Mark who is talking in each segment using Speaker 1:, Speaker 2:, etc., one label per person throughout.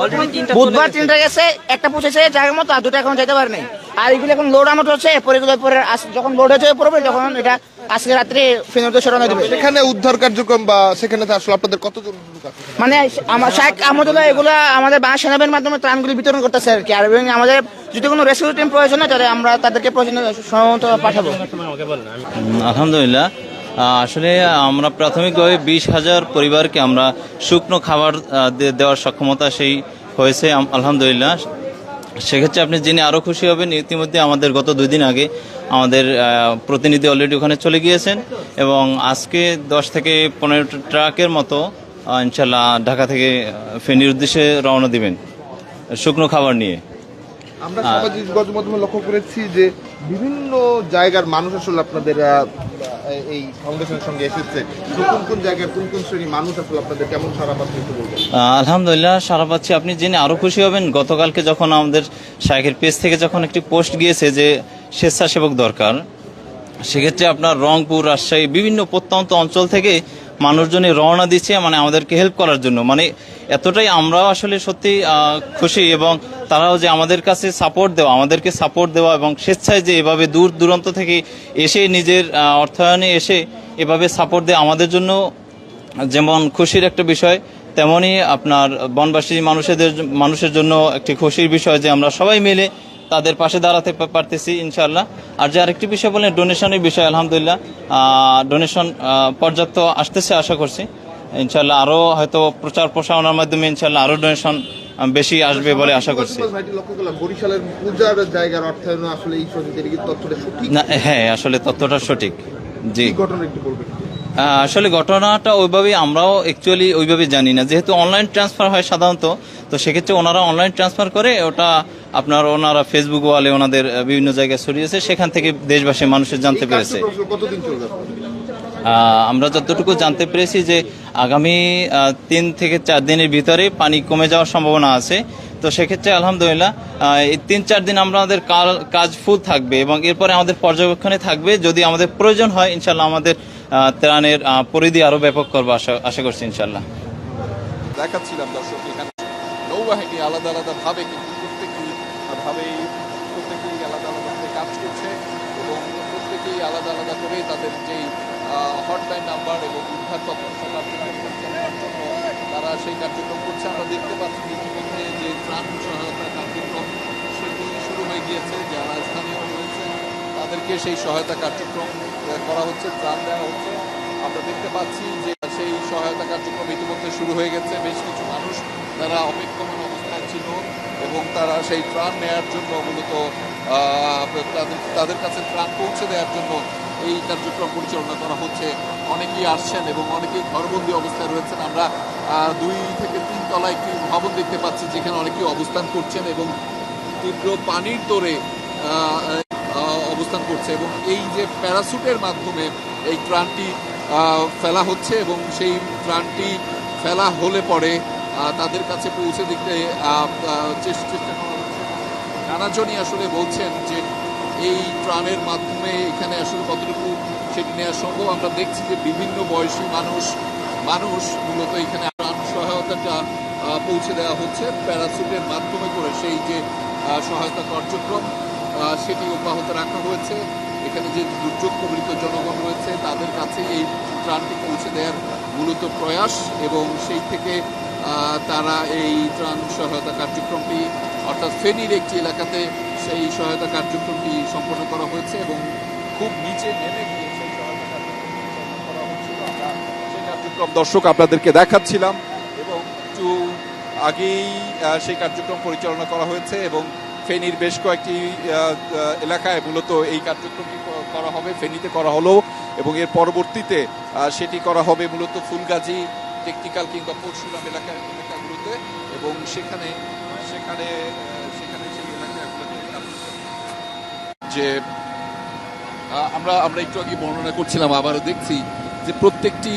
Speaker 1: Already তিনটা
Speaker 2: বুধবার তিনটা গেছে। একটা পৌঁছেছে জায়গার মতো আর দুটো এখন যেতে পারে নাই। আর এগুলো এখন লোড আমার হচ্ছে পরে এগুলো পরে যখন লোড হচ্ছে পড়বে তখন এটা আজকে রাত্রে উদ্দেশ্যে রওনা দেবে
Speaker 3: সেখানে উদ্ধার কার্যক্রম বা সেখানে আসলে আপনাদের কতজন
Speaker 2: মানে আমার আহমদুল্লাহ এগুলো আমাদের বাংলা সেনাবাহিনীর মাধ্যমে ত্রাণগুলি বিতরণ করতেছে আর কি। আর এবং আমাদের যদি কোনো রেস্কিউ টিম প্রয়োজন হয় তাহলে আমরা তাদেরকে প্রয়োজন সমত পাঠাবো।
Speaker 4: আলহামদুলিল্লাহ। আসলে আমরা প্রাথমিকভাবে বিশ হাজার পরিবারকে আমরা শুকনো খাবার দেওয়ার সক্ষমতা সেই হয়েছে আলহামদুলিল্লাহ। সেক্ষেত্রে আপনি জেনে আরও খুশি হবেন, ইতিমধ্যে আমাদের গত দুই দিন আগে আমাদের প্রতিনিধি অলরেডি ওখানে চলে গিয়েছেন এবং আজকে দশ থেকে পনেরো ট্রাকের মতো ইনশাল্লাহ ঢাকা থেকে ফেনীর উদ্দেশ্যে রওনা দিবেন শুকনো খাবার নিয়ে।
Speaker 3: আমরা সামাজিক গণমাধ্যমে লক্ষ্য করেছি যে বিভিন্ন জায়গার মানুষ আসলে আপনাদের এই ফাউন্ডেশনের সঙ্গে এসেছে। কোন কোন জায়গায় কোন কোন শ্রেণির মানুষ আসলে আপনাদের কেমন সারা একটু বলবেন?
Speaker 4: আলহামদুলিল্লাহ সারা পাচ্ছি। আপনি জেনে আরও খুশি হবেন, গতকালকে যখন আমাদের শাহের পেজ থেকে যখন একটি পোস্ট গিয়েছে যে স্বেচ্ছাসেবক দরকার, সেক্ষেত্রে আপনার রংপুর, রাজশাহী, বিভিন্ন প্রত্যন্ত অঞ্চল থেকে মানুষজনই রওনা দিচ্ছে মানে আমাদেরকে হেল্প করার জন্য। মানে এতটাই আমরাও আসলে সত্যি খুশি এবং তারাও যে আমাদের কাছে সাপোর্ট দেওয়া, আমাদেরকে সাপোর্ট দেওয়া এবং স্বেচ্ছায় যে এভাবে দূর দূরান্ত থেকে এসে নিজের অর্থায়নে এসে এভাবে সাপোর্ট দেওয়া আমাদের জন্য যেমন খুশির একটা বিষয় তেমনই আপনার বনবাসী মানুষদের, মানুষের জন্য একটি খুশির বিষয় যে আমরা সবাই মিলে তাদের পাশে দাঁড়াতে পারতেছি ইনশাল্লাহ আর যে আরেকটি বিষয় বলেন ডোনেশনের বিষয় আলহামদুলিল্লাহ। ডোনেশন পর্যাপ্ত আসতেছে আশা করছি। ইনশাল্লাহ আরও হয়তো প্রচার প্রসারণার মাধ্যমে ইনশাল্লাহ আরও ডোনেশন বেশি আসবে বলে আশা করছি। হ্যাঁ আসলে তথ্যটা সঠিক। জি।
Speaker 3: ঘটনা একটু বলবেন?
Speaker 4: আসলে ঘটনাটা ওইভাবেই আমরাও অ্যাকচুয়ালি ওইভাবে জানি না। যেহেতু অনলাইন ট্রান্সফার হয় সাধারণত তো সেক্ষেত্রে ওনারা অনলাইন ট্রান্সফার করে ওটা আপনার ওনারা ফেসবুক ওয়ালে ওনাদের বিভিন্ন জায়গায় ছড়িয়েছে সেখান থেকে দেশবাসী মানুষের জানতে পেরেছে। আমরা যতটুকু জানতে পেরেছি যে আগামী তিন থেকে চার দিনের ভিতরে পানি কমে যাওয়ার সম্ভাবনা আছে। তো সেক্ষেত্রে আলহামদুলিল্লাহ এই তিন চার দিন আমরা আমাদের কাজ ফুল থাকবে এবং এরপরে আমাদের পর্যবেক্ষণে থাকবে। যদি আমাদের প্রয়োজন হয় ইনশাল্লাহ আমাদের ত্রাণের পরিধি আরও ব্যাপক করব আশা আশা করছি ইনশাল্লাহ
Speaker 5: দেখাচ্ছিলাম দর্শক, এখানে নৌবাহিনী আলাদা আলাদা ভাবে কিন্তু প্রত্যেকেই ভাবেই প্রত্যেকেই আলাদা আলাদা ভাবে কাজ করছে এবং প্রত্যেকেই আলাদা আলাদা করে তাদের যেই হটলাইন নাম্বার এবং উদ্ধার তারা সেই কার্যক্রম করছে। আমরা দেখতে পাচ্ছি ইতিমধ্যে যে ত্রাণ সহায়তা কার্যক্রম সেটি শুরু হয়ে গিয়েছে যারা স্থানীয় রয়েছে তাদেরকে সেই সহায়তা কার্যক্রম করা হচ্ছে, ত্রাণ দেওয়া হচ্ছে। আমরা দেখতে পাচ্ছি যে সেই সহায়তা কার্যক্রম ইতিমধ্যে শুরু হয়ে গেছে। বেশ কিছু মানুষ তারা অপেক্ষমান অবস্থায় ছিল এবং তারা সেই ত্রাণ নেয়ার জন্য মূলত তাদের তাদের কাছে ত্রাণ পৌঁছে দেওয়ার জন্য এই কার্যক্রম পরিচালনা করা হচ্ছে। অনেকেই আসছেন এবং অনেকেই ঘরবন্দি অবস্থায় রয়েছেন। আমরা দুই থেকে তিন তলা একটি ভবন দেখতে পাচ্ছি, যেখানে অনেকেই অবস্থান করছেন এবং তীব্র পানির তোরে অবস্থান করছে এবং এই যে প্যারাসুটের মাধ্যমে এই ত্রাণটি ফেলা হচ্ছে এবং সেই ত্রাণটি ফেলা হলে পরে তাদের কাছে পৌঁছে দিতে চেষ্টা করা হচ্ছে। নানাজনই আসলে বলছেন যে এই ত্রাণের মাধ্যমে এখানে আসলে কতটুকু সেটি নেওয়া সম্ভব। আমরা দেখছি যে বিভিন্ন বয়সী মানুষ মানুষ মূলত এখানে ত্রাণ সহায়তাটা পৌঁছে দেওয়া হচ্ছে প্যারাসুটের মাধ্যমে করে সেই যে সহায়তা কার্যক্রম। সেটি অব্যাহত রাখা হয়েছে। এখানে যে দুর্যোগ কবলিত জনগণ রয়েছে, তাদের কাছে এই ত্রাণটি পৌঁছে দেওয়ার মূলত প্রয়াস এবং সেই থেকে তারা এই ত্রাণ সহায়তা কার্যক্রমটি, অর্থাৎ ফেনীর একটি এলাকাতে সেই সহায়তা কার্যক্রমটি সম্পন্ন করা হয়েছে এবং খুব নিচে নেমে গিয়ে সেই সহায়তা সম্পন্ন করা হচ্ছিল। আমরা সেই কার্যক্রম দর্শক আপনাদেরকে দেখাচ্ছিলাম এবং একটু আগেই সেই কার্যক্রম পরিচালনা করা হয়েছে এবং ফেনীর বেশ কয়েকটি এলাকায় মূলত এই কার্যক্রমটি করা হবে, ফেনীতে করা হলো এবং এর পরবর্তীতে সেটি করা হবে মূলত ফুলগাজী টেকনিক্যাল কিংবা পরশুরাম এলাকার এলাকাগুলোতে এবং সেখানে সেখানে সেখানে সেই এলাকাগুলোতে যে আমরা আমরা একটু আগে বর্ণনা করছিলাম, আবারও দেখছি যে প্রত্যেকটি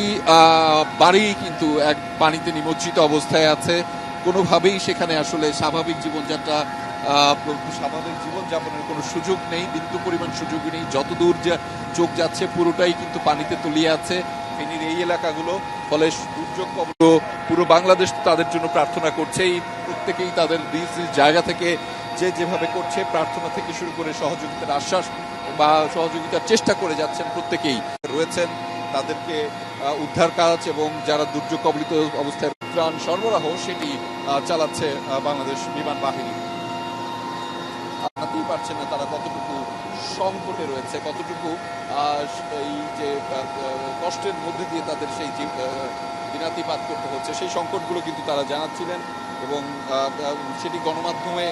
Speaker 5: বাড়ি কিন্তু এক পানিতে নিমজ্জিত অবস্থায় আছে। কোনোভাবেই সেখানে আসলে স্বাভাবিক জীবনযাত্রা স্বাভাবিক জীবনযাপনের কোনো সুযোগ নেই, বিন্দু পরিমাণ সুযোগ নেই। যতদূর যা চোখ যাচ্ছে, পুরোটাই কিন্তু পানিতে তলিয়ে আছে ফেনীর এই এলাকাগুলো। ফলে দুর্যোগ কবল পুরো বাংলাদেশ তাদের জন্য প্রার্থনা করছে এই প্রত্যেকেই তাদের নিজ নিজ জায়গা থেকে যে যেভাবে করছে, প্রার্থনা থেকে শুরু করে সহযোগিতার আশ্বাস বা সহযোগিতার চেষ্টা করে যাচ্ছেন প্রত্যেকেই। রয়েছেন তাদেরকে উদ্ধার কাজ এবং যারা দুর্যোগ কবলিত অবস্থায় ত্রাণ সরবরাহ, সেটি চালাচ্ছে বাংলাদেশ বিমান বাহিনী। জানাতেই পারছেন না তারা কতটুকু সংকটে রয়েছে, কতটুকু এই যে কষ্টের মধ্যে দিয়ে তাদের সেই দিনাতিপাত করতে হচ্ছে, সেই সংকটগুলো কিন্তু তারা জানাচ্ছিলেন এবং সেটি গণমাধ্যমে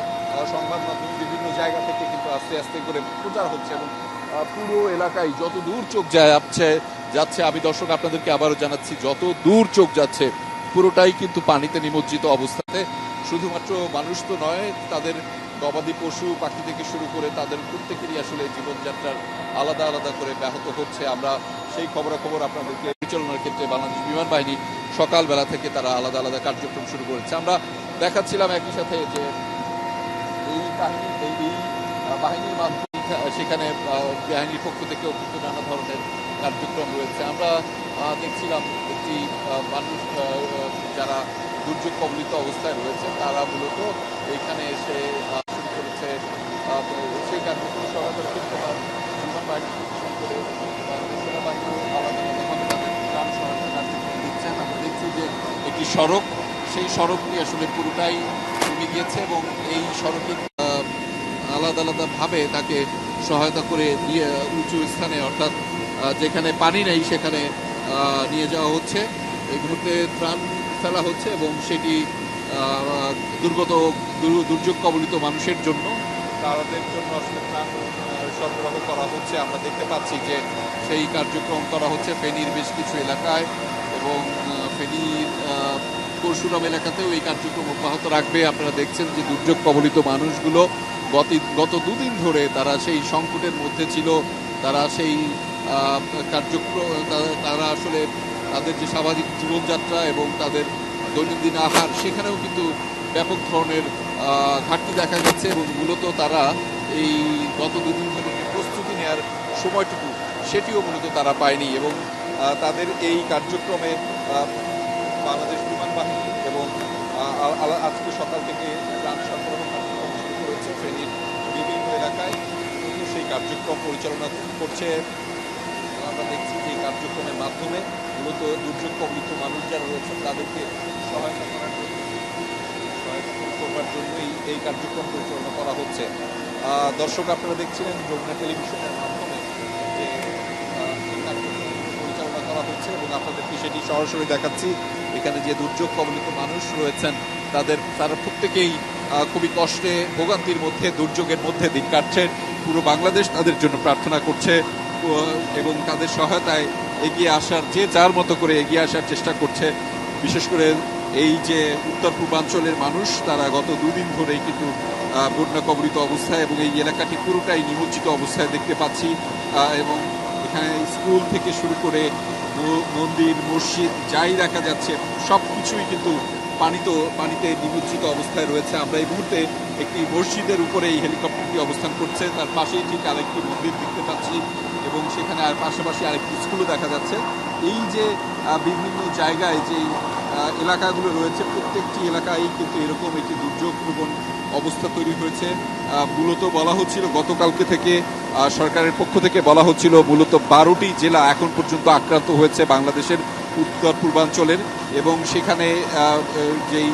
Speaker 5: সংবাদ মাধ্যমে বিভিন্ন জায়গা থেকে কিন্তু আস্তে আস্তে করে প্রচার হচ্ছে এবং পুরো এলাকায় যত দূর চোখ যাচ্ছে যাচ্ছে, আমি দর্শক আপনাদেরকে আবারও জানাচ্ছি, যত দূর চোখ যাচ্ছে, পুরোটাই কিন্তু পানিতে নিমজ্জিত অবস্থাতে। শুধুমাত্র মানুষ তো নয়, তাদের গবাদি পশু, পাখি থেকে শুরু করে তাদের প্রত্যেকেরই আসলে জীবনযাত্রার আলাদা আলাদা করে ব্যাহত হচ্ছে। আমরা সেই খবরাখবর আপনাদেরকে পরিচালনার ক্ষেত্রে বাংলাদেশ বিমান বাহিনী সকালবেলা থেকে তারা আলাদা আলাদা কার্যক্রম শুরু করেছে। আমরা দেখাচ্ছিলাম একই সাথে যে এই কাহিনী, এই বাহিনীর মাধ্যমে সেখানে বাহিনীর পক্ষ থেকেও কিন্তু নানা ধরনের কার্যক্রম রয়েছে। আমরা দেখছিলাম একটি মানুষ যারা দুর্যোগ কবলিত অবস্থায় রয়েছে, তারা মূলত এখানে এসে শুরু করেছে সেই কার্যক্রম সহায়তা করতে আলাদা আলাদাভাবে তাদের দিচ্ছেন। আমরা দেখছি যে একটি সড়ক, সেই সড়কটি আসলে পুরোটাই ডুবে গিয়েছে এবং এই সড়কে আলাদা আলাদাভাবে তাকে সহায়তা করে দিয়ে, উঁচু স্থানে অর্থাৎ যেখানে পানি নেই সেখানে নিয়ে যাওয়া হচ্ছে। এই মুহূর্তে ত্রাণ ফেলা হচ্ছে এবং সেটি দুর্গত দুর্যোগ কবলিত মানুষের জন্য। তাদের জন্য আসলে ত্রাণ সরবরাহ করা হচ্ছে। আমরা দেখতে পাচ্ছি যে সেই কার্যক্রম করা হচ্ছে ফেনীর বেশ কিছু এলাকায় এবং ফেনীর পরশুরাম এলাকাতেও এই কার্যক্রম অব্যাহত রাখবে। আপনারা দেখছেন যে দুর্যোগ কবলিত মানুষগুলো গত গত দুদিন ধরে তারা সেই সংকটের মধ্যে ছিল। তারা সেই কার্যক্রম তারা আসলে তাদের যে স্বাভাবিক জীবনযাত্রা এবং তাদের দৈনন্দিন আহার, সেখানেও কিন্তু ব্যাপক ধরনের ঘাটতি দেখা যাচ্ছে এবং মূলত তারা এই গত দুদিন ধরে যে প্রস্তুতি নেওয়ার সময়টুকু, সেটিও মূলত তারা পায়নি এবং তাদের এই কার্যক্রমে বাংলাদেশ বিমান বাহিনী এবং আজকে সকাল থেকে ত্রাণ সরবরাহ কার্যক্রম শুরু করেছে, ফেনীর বিভিন্ন এলাকায়। সেই কার্যক্রম পরিচালনা করছে আমরা দেখছি যে কার্যক্রমের মাধ্যমে মূলত দুর্যোগ কবলিত মানুষ যারা রয়েছেন, তাদেরকে সহায়তা করার জন্য করবার জন্যই এই কার্যক্রম পরিচালনা করা হচ্ছে। দর্শক, আপনারা দেখছিলেন যমুনা টেলিভিশনের মাধ্যমে যে পরিচালনা করা হচ্ছে এবং আপনাদেরকে সেটি সরাসরি দেখাচ্ছি। এখানে যে দুর্যোগ কবলিত মানুষ রয়েছেন, তাদের, তারা প্রত্যেকেই খুবই কষ্টে, ভোগান্তির মধ্যে, দুর্যোগের মধ্যে দিন কাটছেন। পুরো বাংলাদেশ তাদের জন্য প্রার্থনা করছে। এবং তাদের সহায়তায় এগিয়ে আসার, যে যার মতো করে এগিয়ে আসার চেষ্টা করছে, বিশেষ করে এই যে উত্তর পূর্বাঞ্চলের মানুষ, তারা গত দুদিন ধরেই কিন্তু বন্যা কবলিত অবস্থায় এবং এই এলাকাটি পুরোটাই নিমজ্জিত অবস্থায় দেখতে পাচ্ছি। এবং এখানে স্কুল থেকে শুরু করে মন্দির, মসজিদ যাই দেখা যাচ্ছে সব কিছুই কিন্তু পানিতে পানিতে নিমজ্জিত অবস্থায় রয়েছে। আমরা এই মুহূর্তে একটি মসজিদের উপরে এই হেলিকপ্টারটি অবস্থান করছে। তার পাশেই ঠিক আরেকটি মন্দির দেখতে পাচ্ছি। এবং সেখানে আর পাশাপাশি আরেকটি স্কুলও দেখা যাচ্ছে। এই যে বিভিন্ন জায়গায় যে এলাকাগুলো রয়েছে, প্রত্যেকটি এলাকায় কিন্তু এরকম একটি দুর্যোগ প্রবণ অবস্থা তৈরি হয়েছে। মূলত বলা হচ্ছিল, গতকালকে থেকে সরকারের পক্ষ থেকে বলা হচ্ছিল, মূলত বারোটি জেলা এখন পর্যন্ত আক্রান্ত হয়েছে বাংলাদেশের উত্তর পূর্বাঞ্চলের এবং সেখানে যেই